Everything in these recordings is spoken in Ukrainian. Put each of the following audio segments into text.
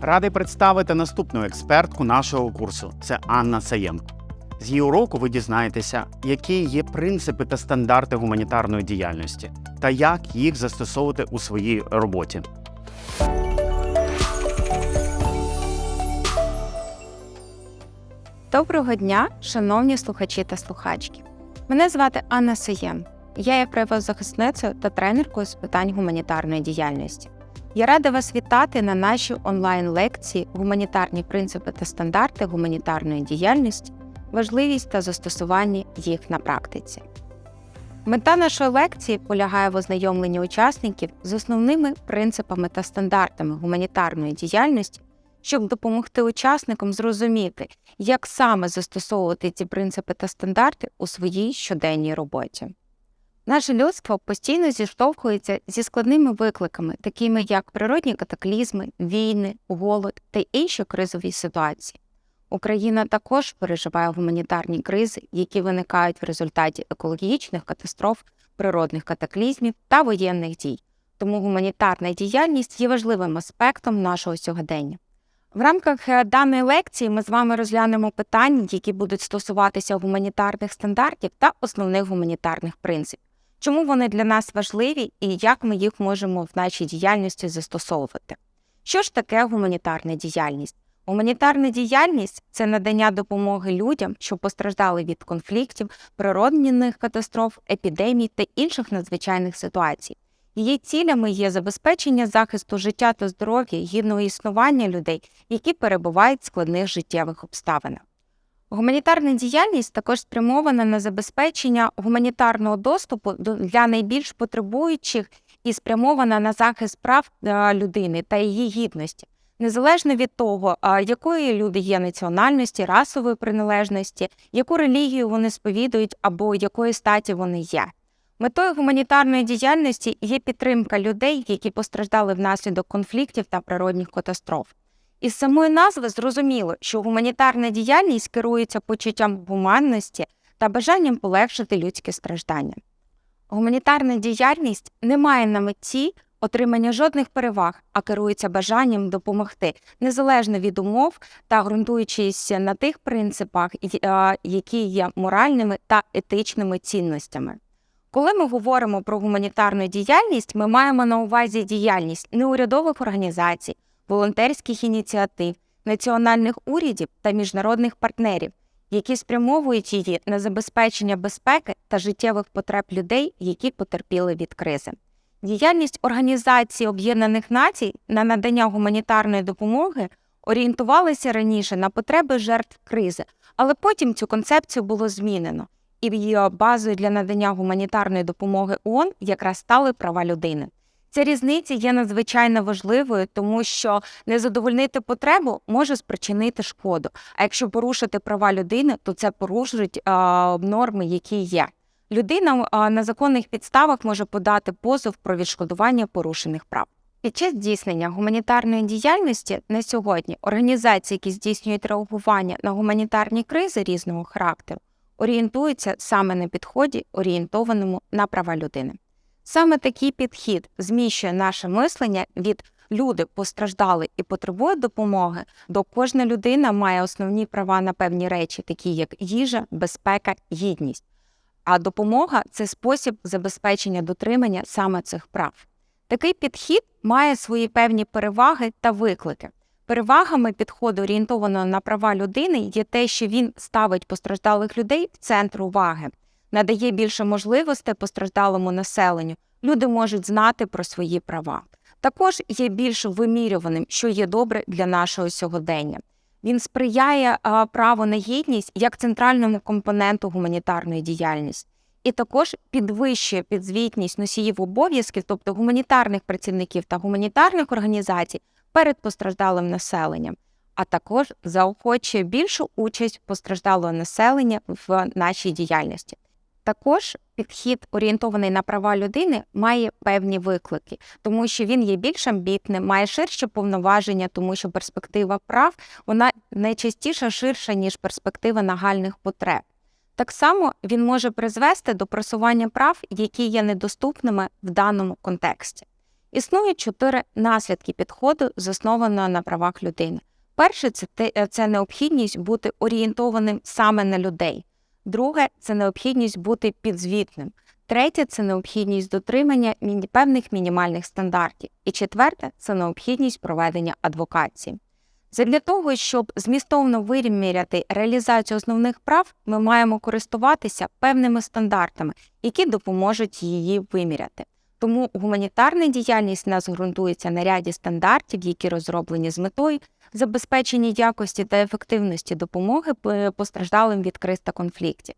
Радий представити наступну експертку нашого курсу. Це Анна Саєнко. З її уроку ви дізнаєтеся, які є принципи та стандарти гуманітарної діяльності та як їх застосовувати у своїй роботі. Доброго дня, шановні слухачі та слухачки. Мене звати Анна Саєм. Я є правозахисницею та тренеркою з питань гуманітарної діяльності. Я рада вас вітати на нашій онлайн-лекції Гуманітарні принципи та стандарти гуманітарної діяльності, важливість та застосування їх на практиці. Мета нашої лекції полягає в ознайомленні учасників з основними принципами та стандартами гуманітарної діяльності, щоб допомогти учасникам зрозуміти, як саме застосовувати ці принципи та стандарти у своїй щоденній роботі. Наше людство постійно зіштовхується зі складними викликами, такими як природні катаклізми, війни, голод та інші кризові ситуації. Україна також переживає гуманітарні кризи, які виникають в результаті екологічних катастроф, природних катаклізмів та воєнних дій. Тому гуманітарна діяльність є важливим аспектом нашого сьогодення. В рамках даної лекції ми з вами розглянемо питання, які будуть стосуватися гуманітарних стандартів та основних гуманітарних принципів, чому вони для нас важливі і як ми їх можемо в нашій діяльності застосовувати. Що ж таке гуманітарна діяльність? Гуманітарна діяльність це надання допомоги людям, що постраждали від конфліктів, природних катастроф, епідемій та інших надзвичайних ситуацій. Її цілями є забезпечення захисту життя та здоров'я, гідного існування людей, які перебувають в складних життєвих обставинах. Гуманітарна діяльність також спрямована на забезпечення гуманітарного доступу для найбільш потребуючих і спрямована на захист прав людини та її гідності, незалежно від того, якої люди є національності, расової приналежності, яку релігію вони сповідують або якої статі вони є. Метою гуманітарної діяльності є підтримка людей, які постраждали внаслідок конфліктів та природних катастроф. Із самої назви зрозуміло, що гуманітарна діяльність керується почуттям гуманності та бажанням полегшити людське страждання. Гуманітарна діяльність не має на меті отримання жодних переваг, а керується бажанням допомогти незалежно від умов та ґрунтуючись на тих принципах, які є моральними та етичними цінностями. Коли ми говоримо про гуманітарну діяльність, ми маємо на увазі діяльність неурядових організацій, волонтерських ініціатив, національних урядів та міжнародних партнерів, які спрямовують її на забезпечення безпеки та життєвих потреб людей, які потерпіли від кризи. Діяльність Організації Об'єднаних Націй на надання гуманітарної допомоги орієнтувалася раніше на потреби жертв кризи, але потім цю концепцію було змінено і її базою для надання гуманітарної допомоги ООН якраз стали права людини. Ця різниця є надзвичайно важливою, тому що не задовольнити потребу може спричинити шкоду. А якщо порушити права людини, то це порушують а, норми, які є. Людина а, на законних підставах може подати позов про відшкодування порушених прав. Під час здійснення гуманітарної діяльності на сьогодні організації, які здійснюють реагування на гуманітарні кризи різного характеру, орієнтуються саме на підході, орієнтованому на права людини. Саме такий підхід зміщує наше мислення від люди постраждали і потребують допомоги, до кожна людина має основні права на певні речі, такі як їжа, безпека, гідність. А допомога це спосіб забезпечення дотримання саме цих прав. Такий підхід має свої певні переваги та виклики. Перевагами підходу орієнтованого на права людини є те, що він ставить постраждалих людей в центр уваги, надає більше можливостей постраждалому населенню. Люди можуть знати про свої права. Також є більш вимірюваним, що є добре для нашого сьогодення. Він сприяє право на гідність як центральному компоненту гуманітарної діяльності, і також підвищує підзвітність носіїв обов'язків, тобто гуманітарних працівників та гуманітарних організацій перед постраждалим населенням, а також заохочує більшу участь постраждалого населення в нашій діяльності. Також підхід, орієнтований на права людини, має певні виклики, тому що він є більш амбітним, має ширші повноваження, тому що перспектива прав вона найчастіше ширша ніж перспектива нагальних потреб. Так само він може призвести до просування прав, які є недоступними в даному контексті. Існує чотири наслідки підходу, заснованого на правах людини. Перше це це необхідність бути орієнтованим саме на людей. Друге це необхідність бути підзвітним. Третє це необхідність дотримання певних мінімальних стандартів. І четверте це необхідність проведення адвокації. Задля того, щоб змістовно виміряти реалізацію основних прав, ми маємо користуватися певними стандартами, які допоможуть її виміряти. Тому гуманітарна діяльність в нас ґрунтується на ряді стандартів, які розроблені з метою забезпечення якості та ефективності допомоги постраждалим від криз та конфліктів.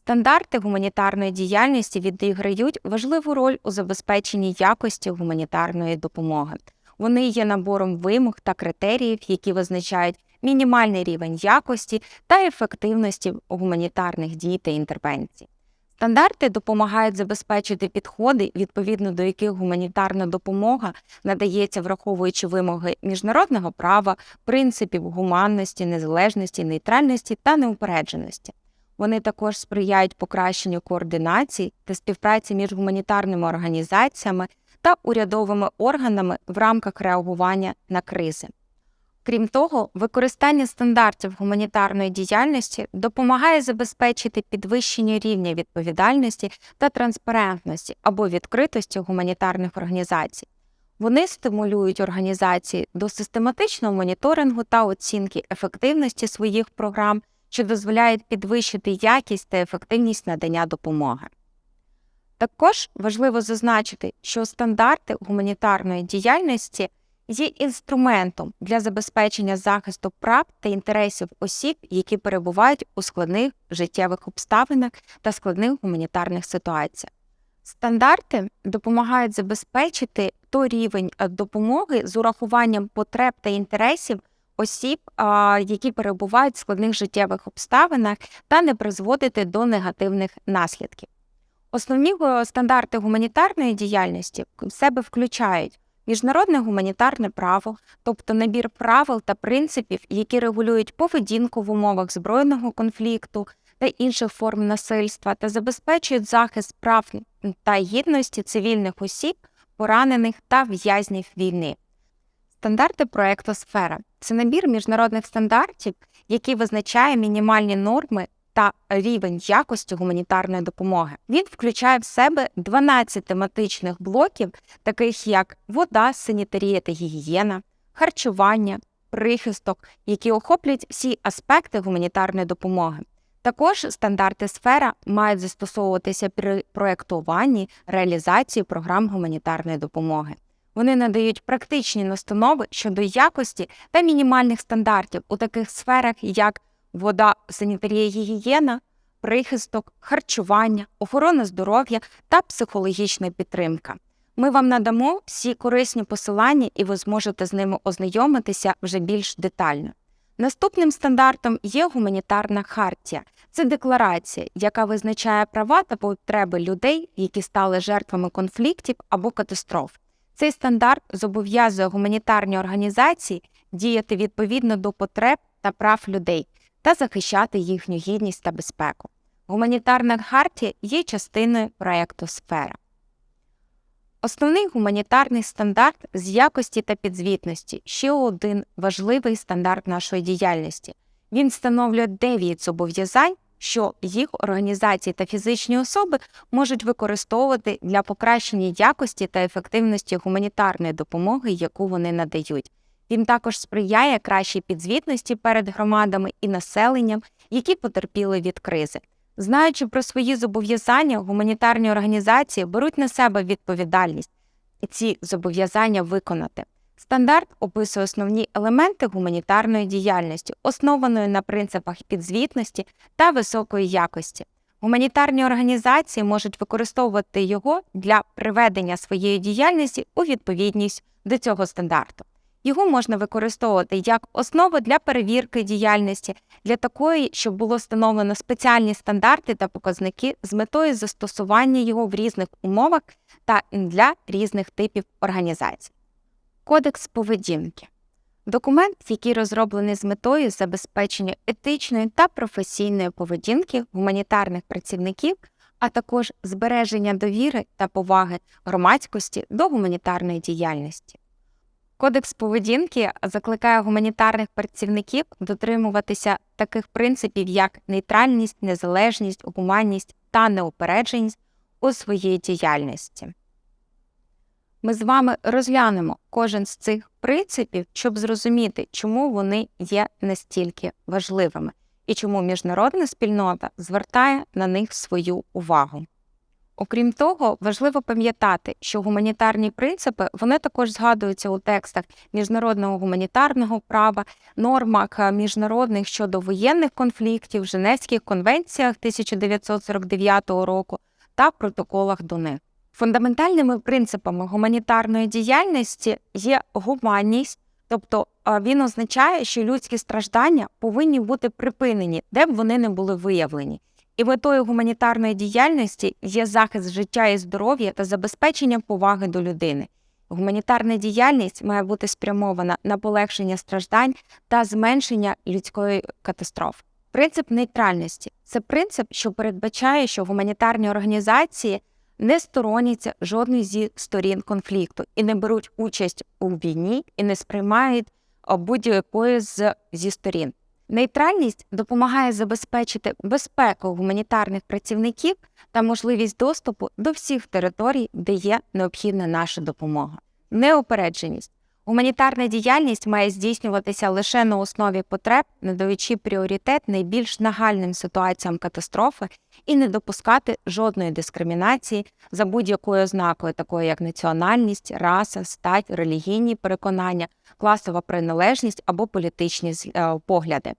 Стандарти гуманітарної діяльності відіграють важливу роль у забезпеченні якості гуманітарної допомоги. Вони є набором вимог та критеріїв, які визначають мінімальний рівень якості та ефективності гуманітарних дій та інтервенцій. Стандарти допомагають забезпечити підходи, відповідно до яких гуманітарна допомога надається, враховуючи вимоги міжнародного права, принципів гуманності, незалежності, нейтральності та неупередженості. Вони також сприяють покращенню координації та співпраці між гуманітарними організаціями та урядовими органами в рамках реагування на кризи. Крім того, використання стандартів гуманітарної діяльності допомагає забезпечити підвищення рівня відповідальності та транспарентності або відкритості гуманітарних організацій. Вони стимулюють організації до систематичного моніторингу та оцінки ефективності своїх програм, що дозволяють підвищити якість та ефективність надання допомоги. Також важливо зазначити, що стандарти гуманітарної діяльності є інструментом для забезпечення захисту прав та інтересів осіб, які перебувають у складних життєвих обставинах та складних гуманітарних ситуаціях. Стандарти допомагають забезпечити той рівень е, допомоги з урахуванням потреб та інтересів осіб, які перебувають в складних життєвих обставинах, та не призводити до негативних наслідків. Основні е, стандарти гуманітарної діяльності в себе включають міжнародне гуманітарне право, тобто набір правил та принципів, які регулюють поведінку в умовах збройного конфлікту та інших форм насильства, та забезпечують захист прав та гідності цивільних осіб, поранених та в'язнів війни. Стандарти проекту Сфера це набір міжнародних стандартів, який визначає мінімальні норми та рівень якості гуманітарної допомоги. Він включає в себе 12 тематичних блоків, таких як вода, санітарія та гігієна, харчування, прихисток, які охоплюють всі аспекти гуманітарної допомоги. Також стандарти сфера мають застосовуватися при проєктуванні реалізації програм гуманітарної допомоги. Вони надають практичні настанови щодо якості та мінімальних стандартів у таких сферах, як вода, санітарія, гігієна, прихисток, харчування, охорона здоров'я та психологічна підтримка. Ми вам надамо всі корисні посилання, і ви зможете з ними ознайомитися вже більш детально. Наступним стандартом є гуманітарна хартія. Це декларація, яка визначає права та потреби людей, які стали жертвами конфліктів або катастроф. Цей стандарт зобов'язує гуманітарні організації діяти відповідно до потреб та прав людей та захищати їхню гідність та безпеку. Гуманітарна хартія є частиною проєкту Сфера. Основний гуманітарний стандарт з якості та підзвітності ще один важливий стандарт нашої діяльності. Він встановлює 9 зобов'язань, що їх організації та фізичні особи можуть використовувати для покращення якості та ефективності гуманітарної допомоги, яку вони надають. Він також сприяє кращій підзвітності перед громадами і населенням, які потерпіли від кризи. Знаючи про свої зобов'язання, гуманітарні організації беруть на себе відповідальність і ці зобов'язання виконати. Стандарт описує основні елементи гуманітарної діяльності, основаної на принципах підзвітності та високої якості. Гуманітарні організації можуть використовувати його для приведення своєї діяльності у відповідність до цього стандарту. Його можна використовувати як основу для перевірки діяльності, для такої, щоб було встановлено спеціальні стандарти та показники з метою застосування його в різних умовах та для різних типів організацій. Кодекс поведінки документ, який розроблений з метою забезпечення етичної та професійної поведінки гуманітарних працівників а також збереження довіри та поваги громадськості до гуманітарної діяльності. Кодекс поведінки закликає гуманітарних працівників дотримуватися таких принципів, як нейтральність, незалежність, гуманність та неупередженість у своїй діяльності. Ми з вами розглянемо кожен з цих принципів, щоб зрозуміти, чому вони є настільки важливими і чому міжнародна спільнота звертає на них свою увагу. Окрім того, важливо пам'ятати, що гуманітарні принципи вони також згадуються у текстах міжнародного гуманітарного права, нормах е, міжнародних щодо воєнних конфліктів, Женевських конвенціях 1949 року та протоколах до них. Фундаментальними принципами гуманітарної діяльності є гуманність, тобто е, він означає, що людські страждання повинні бути припинені, де б вони не були виявлені. І метою гуманітарної діяльності є захист життя і здоров'я та забезпечення поваги до людини. Гуманітарна діяльність має бути спрямована на полегшення страждань та зменшення людської катастрофи. Принцип нейтральності це принцип, що передбачає, що гуманітарні організації не стороняться жодної зі сторін конфлікту і не беруть участь у війні і не сприймають будь-якої з зі сторін. Нейтральність допомагає забезпечити безпеку гуманітарних працівників та можливість доступу до всіх територій, де є необхідна наша допомога. Неупередженість. Гуманітарна діяльність має здійснюватися лише на основі потреб, надаючи пріоритет найбільш нагальним ситуаціям катастрофи і не допускати жодної дискримінації за будь-якою ознакою, такою як національність, раса, стать, релігійні переконання, класова приналежність або політичні е, погляди.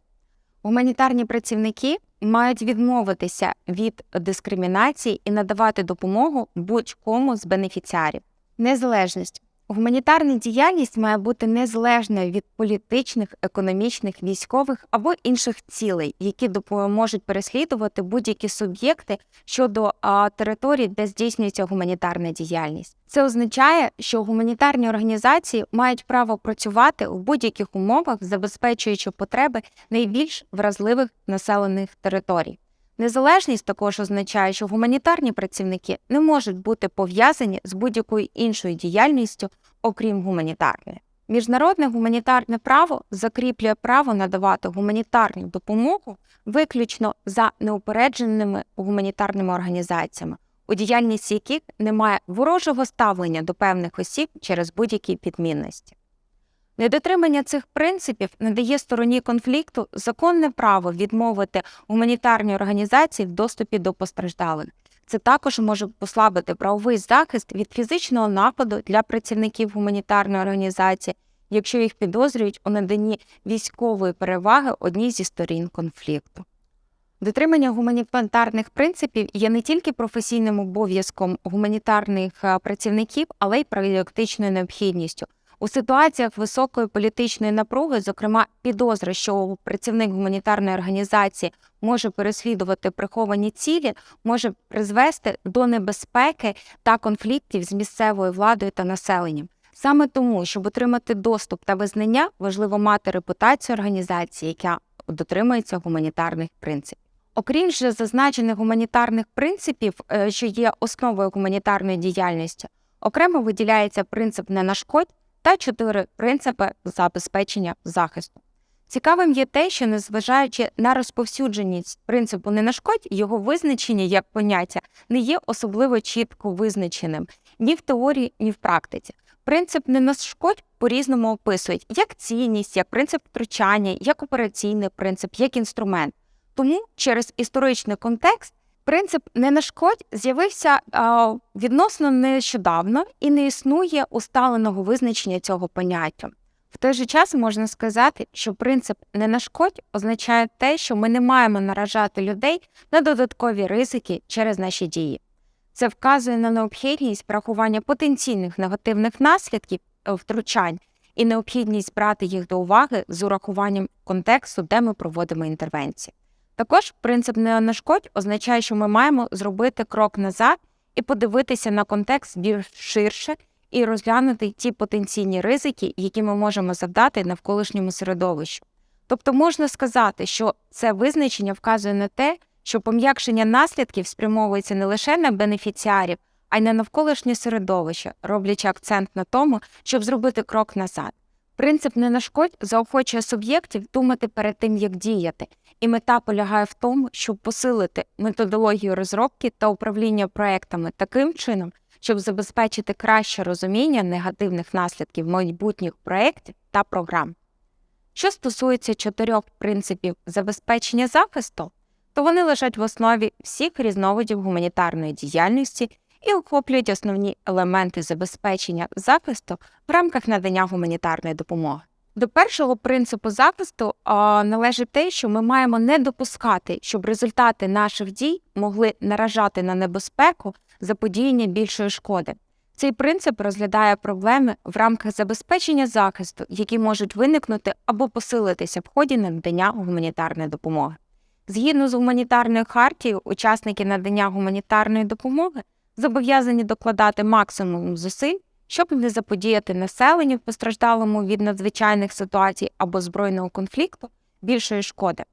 Гуманітарні працівники мають відмовитися від дискримінації і надавати допомогу будь-кому з бенефіціарів. Незалежність. Гуманітарна діяльність має бути незалежною від політичних, економічних, військових або інших цілей, які можуть переслідувати будь-які суб'єкти щодо а, територій, де здійснюється гуманітарна діяльність. Це означає, що гуманітарні організації мають право працювати у будь-яких умовах, забезпечуючи потреби найбільш вразливих населених територій. Незалежність також означає, що гуманітарні працівники не можуть бути пов'язані з будь-якою іншою діяльністю, окрім гуманітарної. Міжнародне гуманітарне право закріплює право надавати гуманітарну допомогу виключно за неупередженими гуманітарними організаціями, у діяльності яких немає ворожого ставлення до певних осіб через будь-які підмінності. Недотримання цих принципів надає стороні конфлікту законне право відмовити гуманітарній організації в доступі до постраждалих. Це також може послабити правовий захист від фізичного нападу для працівників гуманітарної організації, якщо їх підозрюють у наданні військової переваги одній зі сторін конфлікту. Дотримання гуманітарних принципів є не тільки професійним обов'язком гуманітарних працівників, але й практичною необхідністю. У ситуаціях високої політичної напруги, зокрема підозри, що працівник гуманітарної організації може переслідувати приховані цілі, може призвести до небезпеки та конфліктів з місцевою владою та населенням. Саме тому, щоб отримати доступ та визнання, важливо мати репутацію організації, яка дотримується гуманітарних принципів. Окрім же зазначених гуманітарних принципів, е, що є основою гуманітарної діяльності, окремо виділяється принцип не нашкодь та чотири принципи забезпечення захисту. Цікавим є те, що незважаючи на розповсюдженість принципу не нашкодь, його визначення як поняття не є особливо чітко визначеним ні в теорії, ні в практиці. Принцип не нашкодь по-різному описують як цінність, як принцип втручання, як операційний принцип, як інструмент. Тому через історичний контекст Принцип не нашкодь з'явився відносно нещодавно і не існує усталеного визначення цього поняття. В той же час можна сказати, що принцип не нашкодь означає те, що ми не маємо наражати людей на додаткові ризики через наші дії. Це вказує на необхідність врахування потенційних негативних наслідків е, втручань і необхідність брати їх до уваги з урахуванням контексту, де ми проводимо інтервенції. Також принцип не нашкодь означає, що ми маємо зробити крок назад і подивитися на контекст більш ширше і розглянути ті потенційні ризики, які ми можемо завдати навколишньому середовищу. Тобто можна сказати, що це визначення вказує на те, що пом'якшення наслідків спрямовується не лише на бенефіціарів, а й на навколишнє середовище, роблячи акцент на тому, щоб зробити крок назад. Принцип не нашкодь заохочує суб'єктів думати перед тим, як діяти, і мета полягає в тому, щоб посилити методологію розробки та управління проектами таким чином, щоб забезпечити краще розуміння негативних наслідків майбутніх проєктів та програм. Що стосується чотирьох принципів забезпечення захисту, то вони лежать в основі всіх різновидів гуманітарної діяльності і охоплюють основні елементи забезпечення захисту в рамках надання гуманітарної допомоги. До першого принципу захисту а, належить те, що ми маємо не допускати, щоб результати наших дій могли наражати на небезпеку заподіяння більшої шкоди. Цей принцип розглядає проблеми в рамках забезпечення захисту, які можуть виникнути або посилитися в ході надання гуманітарної допомоги. Згідно з гуманітарною хартією, учасники надання гуманітарної допомоги зобов'язані докладати максимум зусиль, щоб не заподіяти населенню постраждалому від надзвичайних ситуацій або збройного конфлікту більшої шкоди.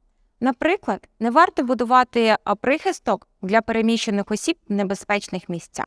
Наприклад, не варто будувати прихисток для переміщених осіб в небезпечних місцях.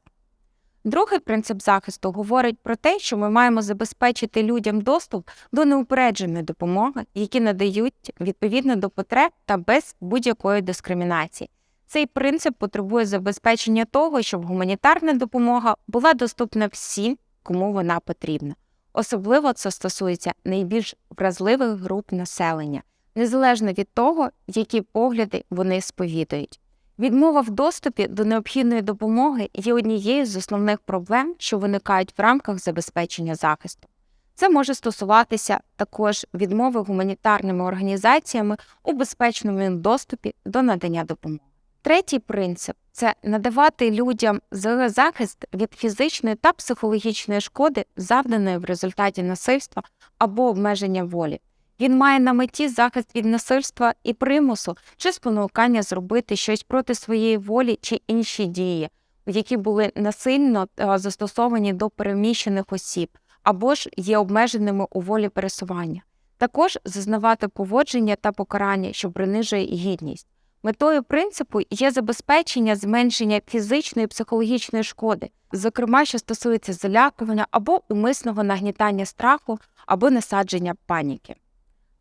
Другий принцип захисту говорить про те, що ми маємо забезпечити людям доступ до неупередженої допомоги, які надають відповідно до потреб та без будь-якої дискримінації. Цей принцип потребує забезпечення того, щоб гуманітарна допомога була доступна всім, кому вона потрібна. Особливо це стосується найбільш вразливих груп населення, незалежно від того, які погляди вони сповідують. Відмова в доступі до необхідної допомоги є однією з основних проблем, що виникають в рамках забезпечення захисту. Це може стосуватися також відмови гуманітарними організаціями у безпечному доступі до надання допомоги. Третій принцип це надавати людям захист від фізичної та психологічної шкоди, завданої в результаті насильства або обмеження волі. Він має на меті захист від насильства і примусу чи спонукання зробити щось проти своєї волі чи інші дії, які були насильно застосовані до переміщених осіб, або ж є обмеженими у волі пересування. Також зазнавати поводження та покарання, що принижує гідність. Метою принципу є забезпечення зменшення фізичної і психологічної шкоди, зокрема, що стосується залякування або умисного нагнітання страху або насадження паніки.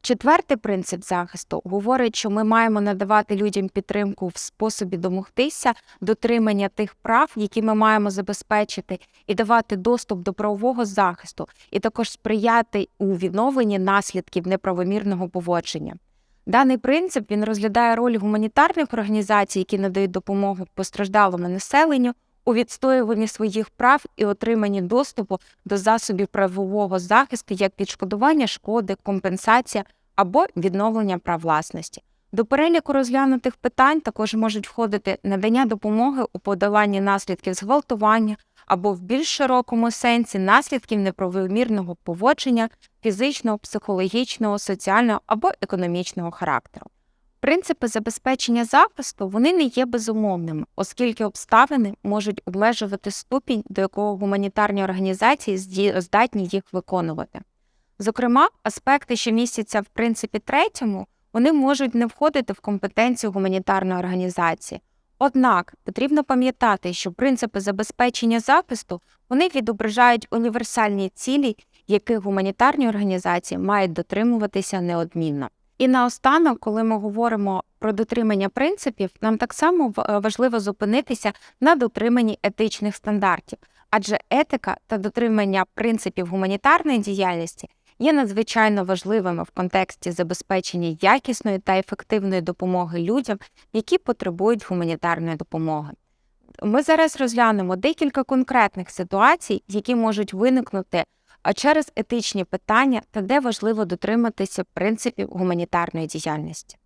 Четвертий принцип захисту говорить, що ми маємо надавати людям підтримку в способі домогтися дотримання тих прав, які ми маємо забезпечити, і давати доступ до правового захисту, і також сприяти у відновленні наслідків неправомірного поводження. Даний принцип він розглядає роль гуманітарних організацій, які надають допомогу постраждалому населенню у відстоюванні своїх прав і отриманні доступу до засобів правового захисту як відшкодування шкоди, компенсація або відновлення прав власності. До переліку розглянутих питань також можуть входити надання допомоги у подоланні наслідків зґвалтування або в більш широкому сенсі наслідків неправомірного поводження фізичного, психологічного, соціального або економічного характеру. Принципи забезпечення захисту вони не є безумовними, оскільки обставини можуть обмежувати ступінь, до якого гуманітарні організації здатні їх виконувати. Зокрема, аспекти, що містяться в принципі третьому, вони можуть не входити в компетенцію гуманітарної організації. Однак потрібно пам'ятати, що принципи забезпечення захисту вони відображають універсальні цілі, яких гуманітарні організації мають дотримуватися неодмінно. І наостанок, коли ми говоримо про дотримання принципів, нам так само важливо зупинитися на дотриманні етичних стандартів, адже етика та дотримання принципів гуманітарної діяльності є надзвичайно важливими в контексті забезпечення якісної та ефективної допомоги людям, які потребують гуманітарної допомоги. Ми зараз розглянемо декілька конкретних ситуацій, які можуть виникнути через етичні питання та де важливо дотриматися принципів гуманітарної діяльності.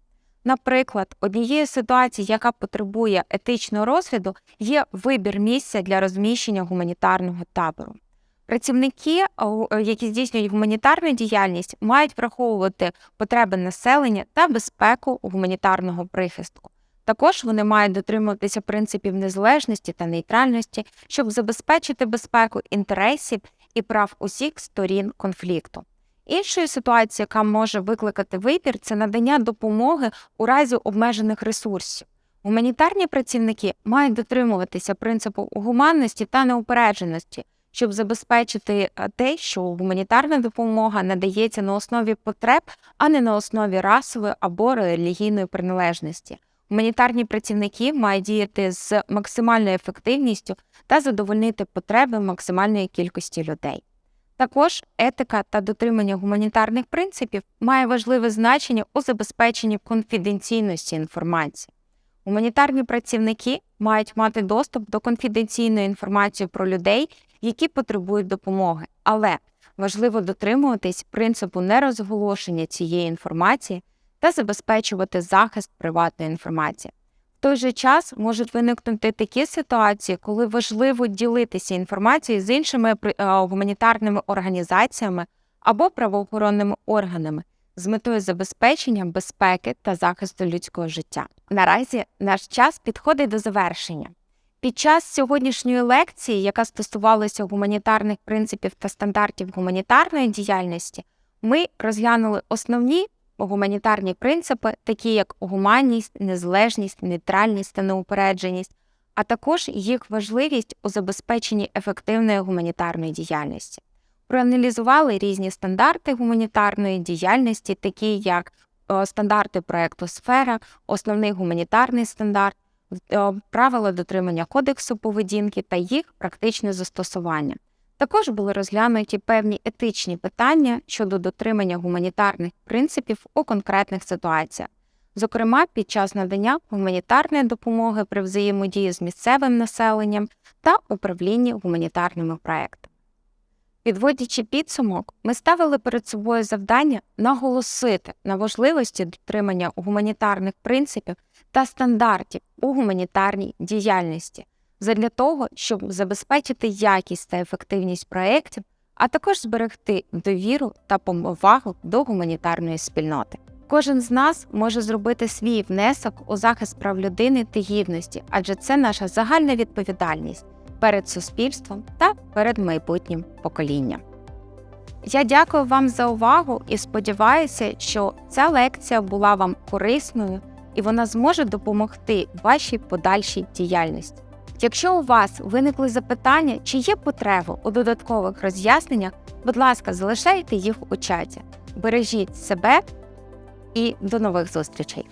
Наприклад, однією ситуацій, яка потребує етичного розгляду, є вибір місця для розміщення гуманітарного табору. Працівники, які здійснюють гуманітарну діяльність, мають враховувати потреби населення та безпеку гуманітарного прихистку. Також вони мають дотримуватися принципів незалежності та нейтральності, щоб забезпечити безпеку інтересів і прав усіх сторін конфлікту. Іншою ситуацією, яка може викликати вибір, це надання допомоги у разі обмежених ресурсів. Гуманітарні працівники мають дотримуватися принципу гуманності та неупередженості, щоб забезпечити е, те, що гуманітарна допомога надається на основі потреб, а не на основі расової або релігійної приналежності. Гуманітарні працівники мають діяти з максимальною ефективністю та задовольнити потреби максимальної кількості людей. Також етика та дотримання гуманітарних принципів має важливе значення у забезпеченні конфіденційності інформації. Гуманітарні працівники мають мати доступ до конфіденційної інформації про людей, які потребують допомоги, але важливо дотримуватись принципу нерозголошення цієї інформації та забезпечувати захист приватної інформації. В той же час можуть виникнути такі ситуації, коли важливо ділитися інформацією з іншими е, гуманітарними організаціями або правоохоронними органами з метою забезпечення безпеки та захисту людського життя. Наразі наш час підходить до завершення. Під час сьогоднішньої лекції, яка стосувалася гуманітарних принципів та стандартів гуманітарної діяльності, ми розглянули основні гуманітарні принципи, такі як гуманність, незалежність, нейтральність та неупередженість, а також їх важливість у забезпеченні ефективної гуманітарної діяльності. Проаналізували різні стандарти гуманітарної діяльності, такі як е, стандарти проекту Сфера, основний гуманітарний стандарт, правила дотримання кодексу поведінки та їх практичне застосування. Також були розглянуті певні етичні питання щодо дотримання гуманітарних принципів у конкретних ситуаціях, зокрема під час надання гуманітарної допомоги при взаємодії з місцевим населенням та управлінні гуманітарними проектами. Підводячи підсумок, ми ставили перед собою завдання наголосити на важливості дотримання гуманітарних принципів та стандартів у гуманітарній діяльності задля того, щоб забезпечити якість та ефективність проєктів, а також зберегти довіру та повагу до гуманітарної спільноти. Кожен з нас може зробити свій внесок у захист прав людини та гідності, адже це наша загальна відповідальність перед суспільством та перед майбутнім поколінням. Я дякую вам за увагу і сподіваюся, що ця лекція була вам корисною і вона зможе допомогти вашій подальшій діяльності. Якщо у вас виникли запитання чи є потреба у додаткових роз'ясненнях, будь ласка, залишайте їх у чаті. Бережіть себе і до нових зустрічей!